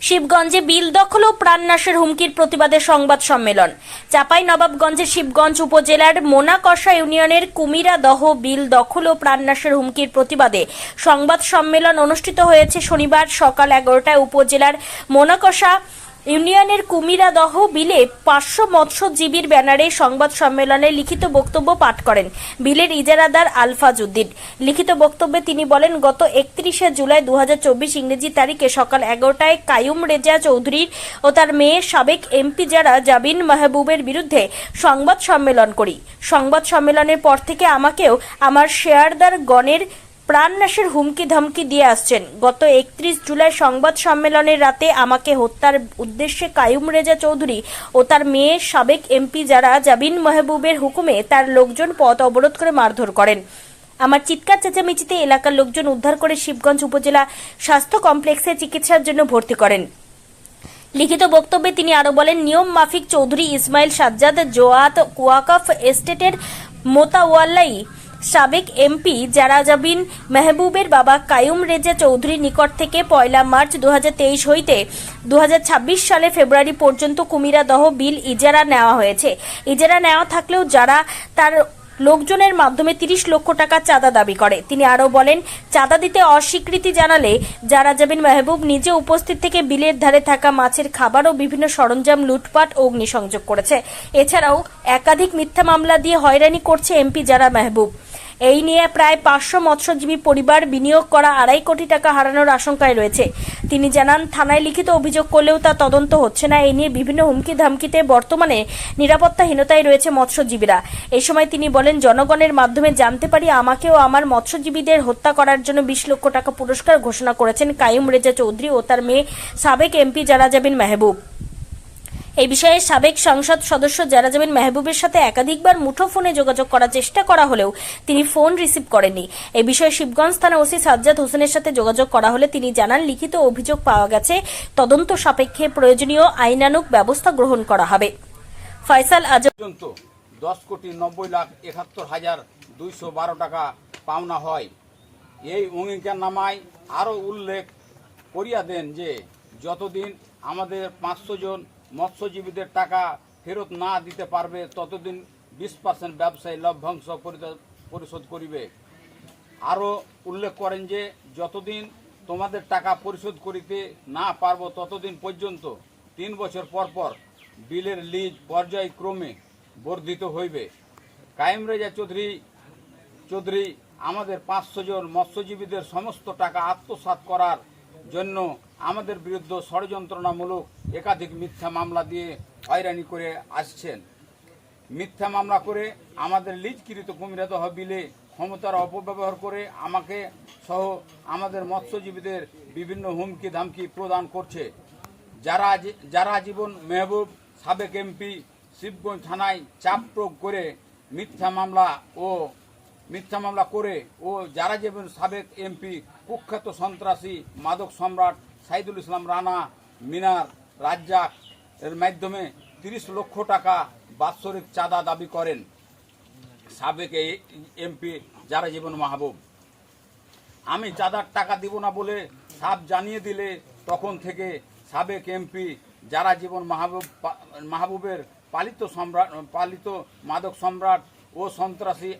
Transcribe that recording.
শিবগঞ্জে বিল দখল ও প্রাণনাশের হুমকির প্রতিবাদে সংবাদ সম্মেলন। চাপাই নবাবগঞ্জের শিবগঞ্জ উপজেলার মোনাকষা ইউনিয়নের কুমিরা দহ বিল দখল ও প্রাণনাশের হুমকির প্রতিবাদে সংবাদ সম্মেলন অনুষ্ঠিত হয়েছে শনিবার সকাল এগারোটায় উপজেলার মোনাকষা ইউনিয়নের কুমিরাদহ বিলে পাঁচশো মৎস্যজীবীর ব্যানারে সংবাদ সম্মেলনে লিখিত বক্তব্য পাঠ করেন বিলের ইজারাদার আলফাজ উদ্দিন লিখিত বক্তব্যে তিনি বলেন, গত একত্রিশে জুলাই দু হাজার চব্বিশ ইংরেজি তারিখে সকাল এগারোটায় কায়ুম রেজা চৌধুরীর ও তার মেয়ে সাবেক এমপি যারা জাবিন মাহবুবের বিরুদ্ধে সংবাদ সম্মেলন করি। সংবাদ সম্মেলনের পর থেকে আমাকেও আমার শেয়ারদার গণের প্রাণনাশের হুমকি ধমকি দিয়ে আসছেন। গত একত্রিশ জুলাই সংবাদ সম্মেলনের রাতে আমাকে হত্যার উদ্দেশ্যে কায়ুম রেজা চৌধুরী ও তার মেয়ে সাবেক এমপি যারা জাবিন মেহবুবের হুকুমে তার লোকজন পথ অবরোধ করে মারধর করেন। আমার চিৎকার চেঁচামেচিতে এলাকার লোকজন উদ্ধার করে শিবগঞ্জ উপজেলা স্বাস্থ্য কমপ্লেক্সে চিকিৎসার জন্য ভর্তি করেন। লিখিত বক্তব্যে তিনি আরও বলেন, নিয়ম মাফিক চৌধুরী ইসমাইল সাজ্জাদ, জোয়াত কুয়াকাফ এস্টেটের মোতাওয়াল্লাই সাবেক এমপি জারাজাবিন মেহবুবের বাবা কায়ুম রেজা চৌধুরীর নিকট থেকে পয়লা মার্চ দু হাজার তেইশ হইতে দু হাজার ছাব্বিশ সালে ফেব্রুয়ারি পর্যন্ত কুমিরাদহ বিল ইজারা নেওয়া হয়েছে। ইজারা নেওয়া থাকলেও যারা তার লোকজনের মাধ্যমে তিরিশ লক্ষ টাকা চাঁদা দাবি করে। তিনি আরও বলেন, চাঁদা দিতে অস্বীকৃতি জানালে যারা যাবেন মেহবুব নিজে উপস্থিত থেকে বিলের ধারে থাকা মাছের খাবার ও বিভিন্ন সরঞ্জাম, লুটপাট, অগ্নিসংযোগ করেছে। এছাড়াও একাধিক মিথ্যা মামলা দিয়ে হয়রানি করছে এমপি যারা মেহবুব। এই নিয়ে প্রায় পাঁচশো মৎস্যজীবী পরিবার বিনিয়োগ করা আড়াই কোটি টাকা হারানোর আশঙ্কায় রয়েছে। তিনি জানান, থানায় লিখিত অভিযোগ করলেও তা তদন্ত হচ্ছে না। এই নিয়ে বিভিন্ন হুমকি ধামকিতে বর্তমানে নিরাপত্তাহীনতায় রয়েছে মৎস্যজীবীরা। এই সময় তিনি বলেন, জনগণের মাধ্যমে জানতে পারি আমাকেও আমার মৎস্যজীবীদের হত্যা করার জন্য বিশ লক্ষ টাকা পুরস্কার ঘোষণা করেছেন কায়ুম রেজা চৌধুরী ও তার মেয়ে সাবেক এমপি জারা যাবেন মেহবুব। এই বিষয়ে সাবেক সংসদ সদস্য জারাজাবিন মেহবুবের সাথে একাধিকবার মুঠোফোনে যোগাযোগ করার চেষ্টা করা হলেও তিনি ফোন রিসিভ করেননি। এই বিষয়ে শিবগঞ্জ থানা ওসি সাজ্জাদ হোসেনের সাথে যোগাযোগ করা হলে তিনি জানান, লিখিত অভিযোগ পাওয়া গেছে, তদন্ত সাপেক্ষে প্রয়োজনীয় আইনানুক ব্যবস্থা গ্রহণ করা হবে। ফয়সাল পর্যন্ত দশ কোটি নব্বই লাখ একাত্তর হাজার দুইশো বারো টাকা পাওনা হয়। এই অঙ্গীকারনামায় আরও উল্লেখ করিয়া দেন যে, যতদিন আমাদের পাঁচশো জন মৎস্যজীবীদের টাকা ফেরত না দিতে পারবে, ততদিন বিশ পার্সেন্ট ব্যবসায়ী লভ্যাংশ পরিশোধ করিবে। আরও উল্লেখ করেন যে, যতদিন তোমাদের টাকা পরিশোধ করিতে না পারব ততদিন পর্যন্ত তিন বছর পর পর বিলের লিজ পর্যায়ক্রমে বর্ধিত হইবে। কায়েম রেজা চৌধুরী চৌধুরী, আমাদের পাঁচশো জন মৎস্যজীবীদের সমস্ত টাকা আত্মসাৎ করার জন্য আমাদের বিরুদ্ধে ষড়যন্ত্রণামূলক একাধিক মিথ্যা মামলা দিয়ে হয়রানি করে আসছেন। মিথ্যা মামলা করে আমাদের লিজকৃত কুমিরাদহ বিলে ক্ষমতার অপব্যবহার করে আমাকে সহ আমাদের মৎস্যজীবীদের বিভিন্ন হুমকি ধামকি প্রদান করছে। যারা যারা জীবন মেহবুব, সাবেক এমপি, শিবগঞ্জ থানায় চাপ প্রয়োগ করে মিথ্যা মামলা ও মিথ্যা মামলা করে ও যারা জীবন সাবেক এমপি, কুখ্যাত সন্ত্রাসী, মাদক সম্রাট সাইদুল ইসলাম রানা, মিনার, রাজ্জাক, এর মাধ্যমে তিরিশ লক্ষ টাকা বাৎসরিক চাঁদা দাবি করেন সাবেক এমপি যারা জীবন মাহবুব। আমি চাঁদার টাকা দিব না বলে সাপ জানিয়ে দিলে তখন থেকে সাবেক এমপি যারা জীবন মাহবুব মাহবুবের পালিত সম্রাট, পালিত মাদক সম্রাট ও সন্ত্রাসী